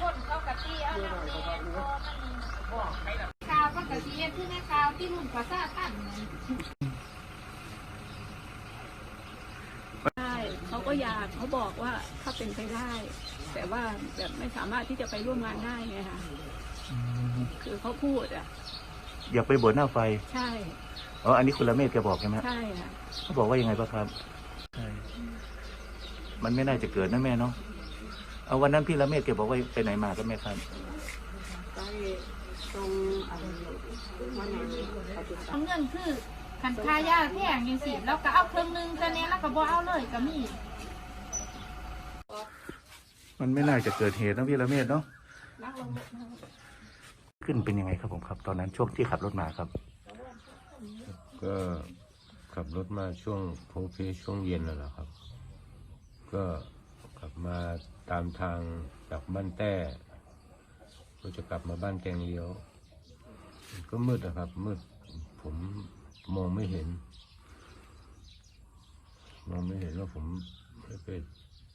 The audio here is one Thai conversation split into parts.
คนเขากะตีเอาน้ำแดงพอมันกาวมันกะตีเอ็ดคือแม่กาวที่รุ่นภาษาตั้นนั่นใช่เขาก็อยากเขาบอกว่าถ้าเป็นไปได้ แต่ว่าแบบไม่สามารถที่จะไปร่วมงานได้ไงค่ะคือเขาพูดอะ อยากไปบวชหน้าไฟ ใช่อ๋ออันนี้คุณละเมศแกบอกใช่ไหมใช่ค่ะเขาบอกว่ายังไงบ้างครับใช่มันไม่น่าจะเกิดนะแม่เนาะ เอาวันนั้นพี่ละเมศแกบอกว่าไปไหนมากันแม่ครับไปตรงอะไรวันไหนปฏิบัติเงินคือขันค่ายาแพงยังสิแล้วก็เอาเครื่องนึงจะเนี้ยแล้วก็บ่เอาเลยก็มี มันไม่น่าจะเกิดเหตุนะพี่ละเมศเนาะนักลงขึ้นเป็นยังไงครับผมครับ ตอนนั้นช่วงที่ขับรถมาครับ ก็ขับรถมาช่วงโพลเพช่วงเย็นนั่นแหละครับ ก็ขับมา ตามทางจากบ้านแต้ก็จะกลับมาบ้านแกงเลี้ยว ก็มืดนะครับ มืดผมมองไม่เห็น มองไม่เห็นว่าผมไม่ไป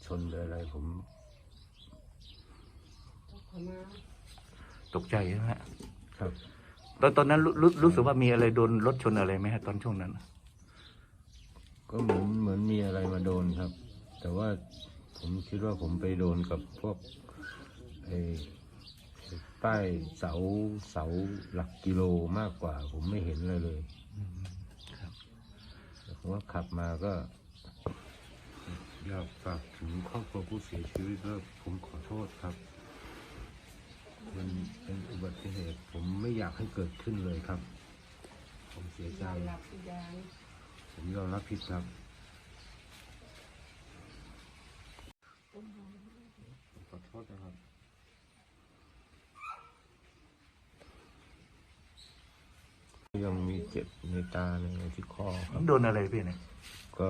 ชนหรืออะไรผม ตกใจใช่ไหมฮะครับตอนตอนนั้นรู้รู้รู้สึกว่ามีอะไรโดนรถชนอะไรไหมฮะตอนช่วงนั้น ก็เหมือนเหมือนมีอะไรมาโดนครับ แต่ว่า ผมคิดว่าผมไปโดนกับพวกไอ้ใต้เสาเสาหลักกิโลมากกว่า ผมไม่เห็นเลยเลยครับแต่ผมว่าขับมาก็อยากฝากถึงครอบครัวผู้เสียชีวิตว่าผมขอโทษครับ มันเป็นอุบัติเหตุ ผมไม่อยากให้เกิดขึ้นเลยครับ ผมเสียใจ ผมยอมรับผิดครับ ขอโทษนะครับยังมีเจ็บในตาในที่คอครับ โดนอะไรพี่เนี่ยก็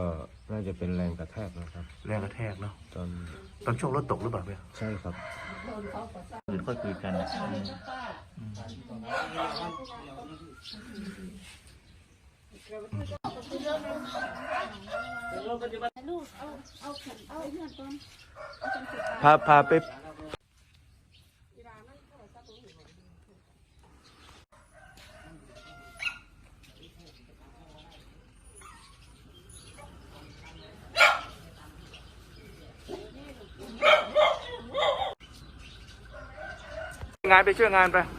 น่าจะเป็นแรงกระแทกนะครับ แรงกระแทกเนาะตอนตอนช่วงรถตกหรือเปล่าพี่ใช่ครับอื่นค่อยคุยกันอืมลูกเอาเอาขันเอาเพื่อนต้น พาพาไปงานไปช่วยงานไป